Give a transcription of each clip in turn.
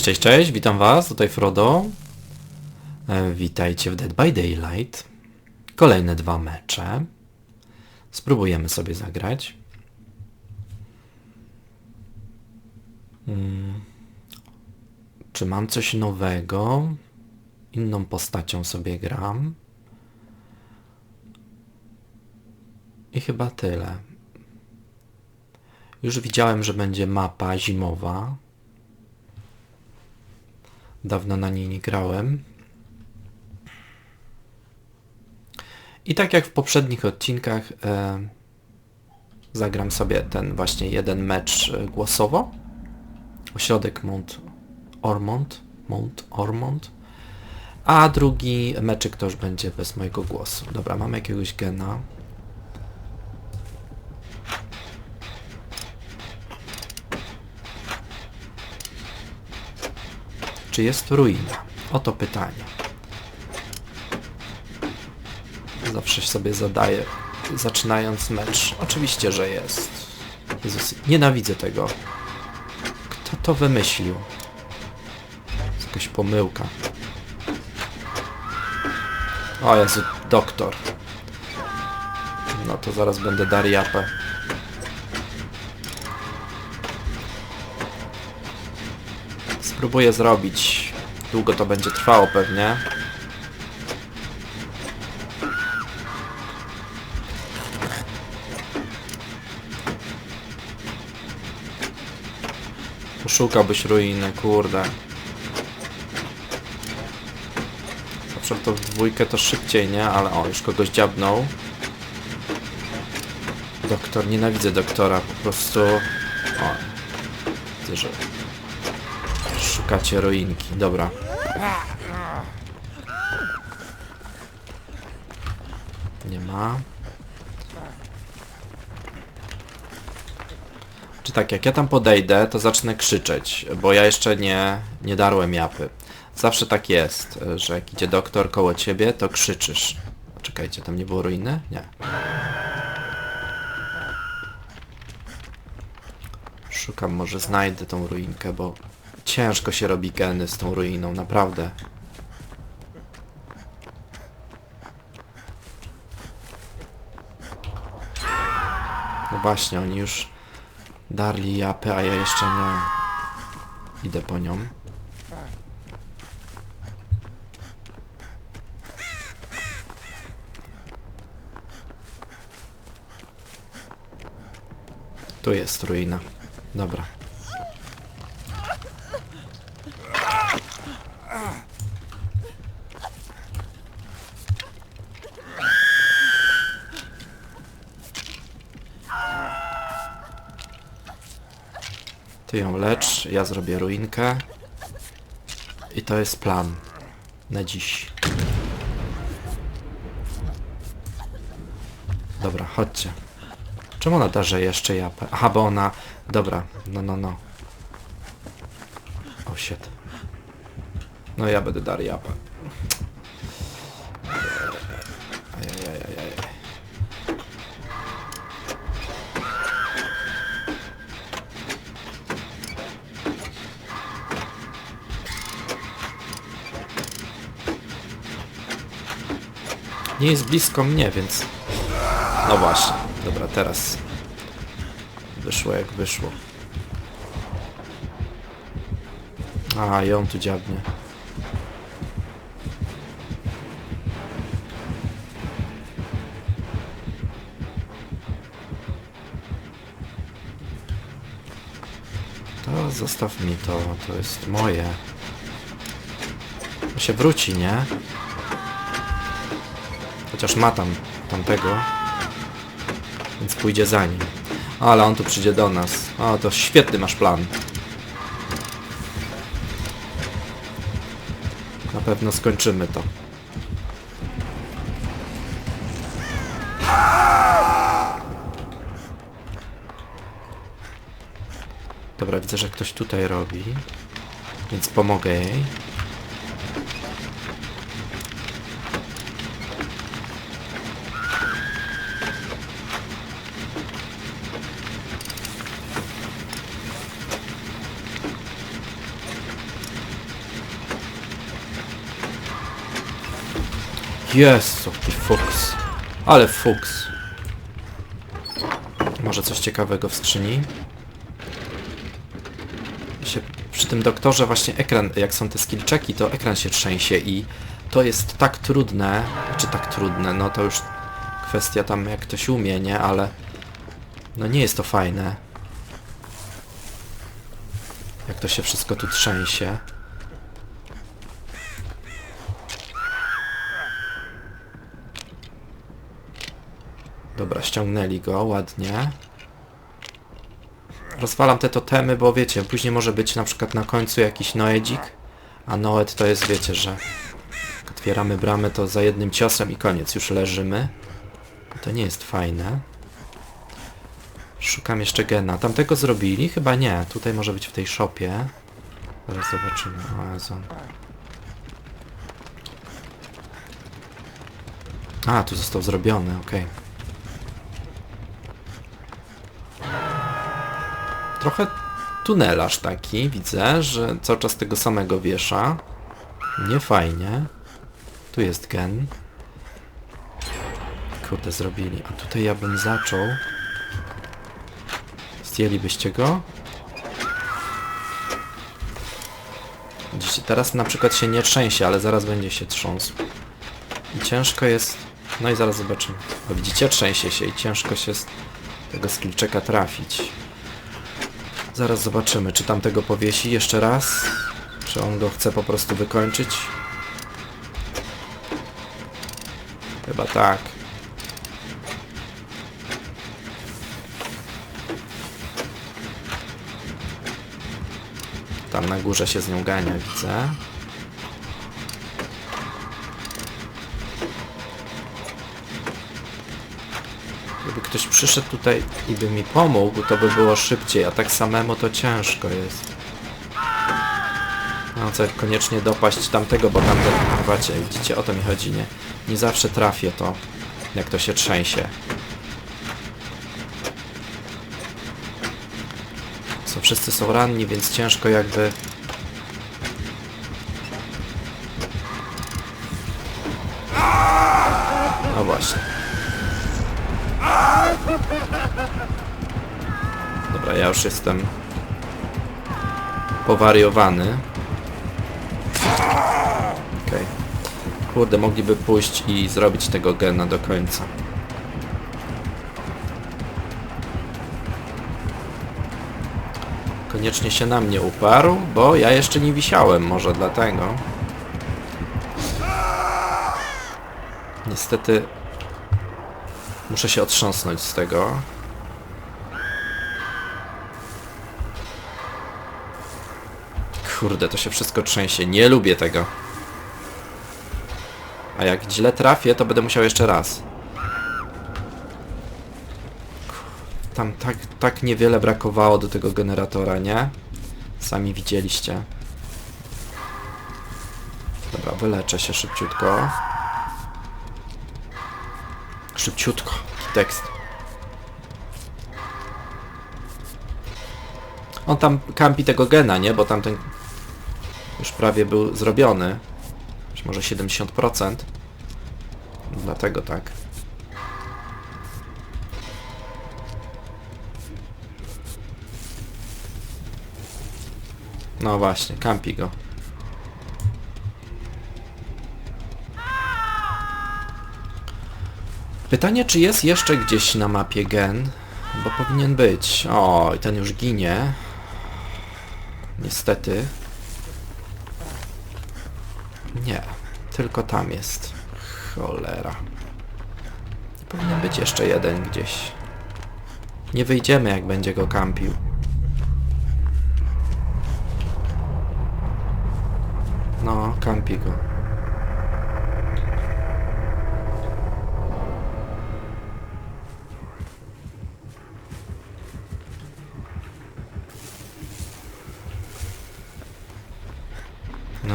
Cześć, cześć, cześć, witam was, tutaj Frodo. E, witajcie w Dead by Daylight. Kolejne dwa mecze. Spróbujemy sobie zagrać. Mm. Czy mam coś nowego? Inną postacią sobie gram. I chyba tyle. Już widziałem, że będzie mapa zimowa. Dawno na niej nie grałem. I tak jak w poprzednich odcinkach e, zagram sobie ten właśnie jeden mecz e, głosowo. Ośrodek Mount Ormond. Mount Ormond. A drugi meczyk to już będzie bez mojego głosu. Dobra, mam jakiegoś gena. Czy jest ruina? Oto pytanie. Zawsze sobie zadaję, zaczynając mecz. Oczywiście, że jest. Jezus, nienawidzę tego. Kto to wymyślił? Jest jakaś pomyłka. O Jezu, doktor. No to zaraz będę Dariapę. Spróbuję zrobić. Długo to będzie trwało pewnie. Poszukałbyś ruiny, kurde. Zawsze to w dwójkę to szybciej, nie? Ale o, już kogoś dziabnął. Doktor, nienawidzę doktora, po prostu... O, widzę, że Szukacie ruinki, dobra. Nie ma. Czy tak, jak ja tam podejdę, to zacznę krzyczeć, bo ja jeszcze nie, nie darłem japy. Zawsze tak jest, że jak idzie doktor koło ciebie, to krzyczysz. Czekajcie, tam nie było ruiny? Nie. Szukam, może znajdę tą ruinkę, bo ciężko się robi geny z tą ruiną, naprawdę. No właśnie, oni już darli japę, a ja jeszcze nie. Idę po nią. Tu jest ruina. Dobra. Ty ją lecz, ja zrobię ruinkę. I to jest plan na dziś. Dobra, chodźcie. Czemu ona darze jeszcze japę? Aha, bo ona... Dobra, no, no, no. O, shit. No ja będę dar japę. Nie jest blisko mnie, więc... No właśnie. Dobra, teraz... Wyszło jak wyszło. A, ją tu dziabnie. To zostaw mi to, to jest moje. To się wróci, nie? Chociaż ma tam tamtego. Więc pójdzie za nim. Ale on tu przyjdzie do nas. O, to świetny masz plan. Na pewno skończymy to. Dobra, widzę, że ktoś tutaj robi. Więc pomogę jej. Jezu, ty fuks. Ale fuks. Może coś ciekawego w skrzyni? Się, przy tym doktorze właśnie ekran, jak są te skill checki, to ekran się trzęsie i to jest tak trudne, czy tak trudne, no to już kwestia tam jak ktoś umie, nie? Ale no nie jest to fajne. Jak to się wszystko tu trzęsie. Dobra, ściągnęli go, ładnie. Rozwalam te totemy, bo wiecie, później może być na przykład na końcu jakiś noedzik, a noed to jest, wiecie, że otwieramy bramę, to za jednym ciosem i koniec, już leżymy. To nie jest fajne. Szukam jeszcze gena. Tamtego zrobili? Chyba nie. Tutaj może być w tej shopie. Zaraz zobaczymy. O, Jezu. A, tu został zrobiony, okej. Trochę tunelarz taki, widzę, że cały czas tego samego wiesza. Nie fajnie. Tu jest gen. Kurde, zrobili. A tutaj ja bym zaczął. Zdjęlibyście go? Widzicie, teraz na przykład się nie trzęsie, ale zaraz będzie się trząsł. I ciężko jest... No i zaraz zobaczymy. O, widzicie, trzęsie się i ciężko się z tego skillczeka trafić. Zaraz zobaczymy, czy tamtego powiesi jeszcze raz. Czy on go chce po prostu wykończyć. Chyba tak. Tam na górze się z nią gania, widzę. Ktoś przyszedł tutaj i by mi pomógł, to by było szybciej, a tak samemu to ciężko jest. No co, koniecznie dopaść tamtego, bo tamten, zobaczcie, widzicie, o to mi chodzi, nie? Nie zawsze trafię to, jak to się trzęsie. Co, wszyscy są ranni, więc ciężko jakby... No właśnie. Dobra, ja już jestem powariowany. Okej. Kurde, mogliby pójść i zrobić tego gena do końca. Koniecznie się na mnie uparł, bo ja jeszcze nie wisiałem, może dlatego. Niestety muszę się otrząsnąć z tego. Kurde, to się wszystko trzęsie. Nie lubię tego. A jak źle trafię, to będę musiał jeszcze raz. Tam tak, tak niewiele brakowało do tego generatora, nie? Sami widzieliście. Dobra, wyleczę się szybciutko. Szybciutko. Tekst. On tam kampi tego gena, nie? Bo tamten już prawie był zrobiony. Może 70%. Dlatego tak. No właśnie, kampi go. Pytanie, czy jest jeszcze gdzieś na mapie gen? Bo powinien być. O, i ten już ginie. Niestety. Nie, tylko tam jest. Cholera. Powinien być jeszcze jeden gdzieś. Nie wyjdziemy, jak będzie go kampił. No, kampi go.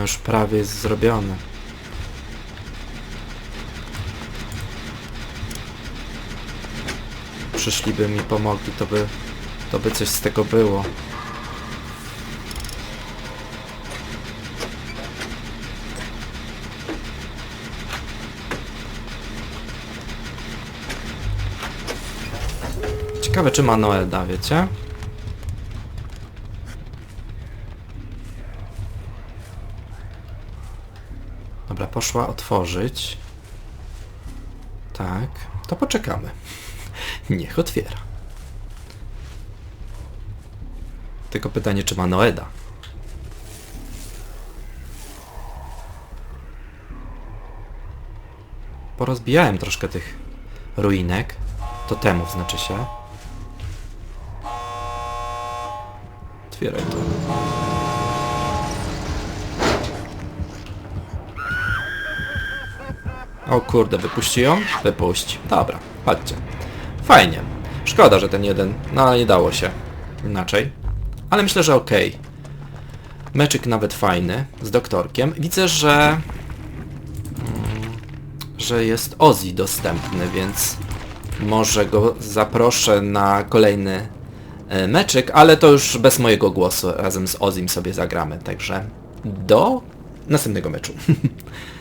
już prawie jest zrobiony. Przyszliby mi pomogli, to by, to by coś z tego było. Ciekawe czy ma Noelda, wiecie? Poszła otworzyć. Tak, to poczekamy. Niech otwiera. Tylko pytanie, czy ma Noeda. Porozbijałem troszkę tych ruinek. Totemów znaczy się. Otwieraj to. O kurde, wypuści ją? Wypuść. Dobra, chodźcie. Fajnie. Szkoda, że ten jeden... No ale nie dało się inaczej. Ale myślę, że okej. Meczyk nawet fajny, z doktorkiem. Widzę, że... mm, że jest Ozzy dostępny, więc może go zaproszę na kolejny e, meczyk, ale to już bez mojego głosu razem z Ozim sobie zagramy, także do następnego meczu.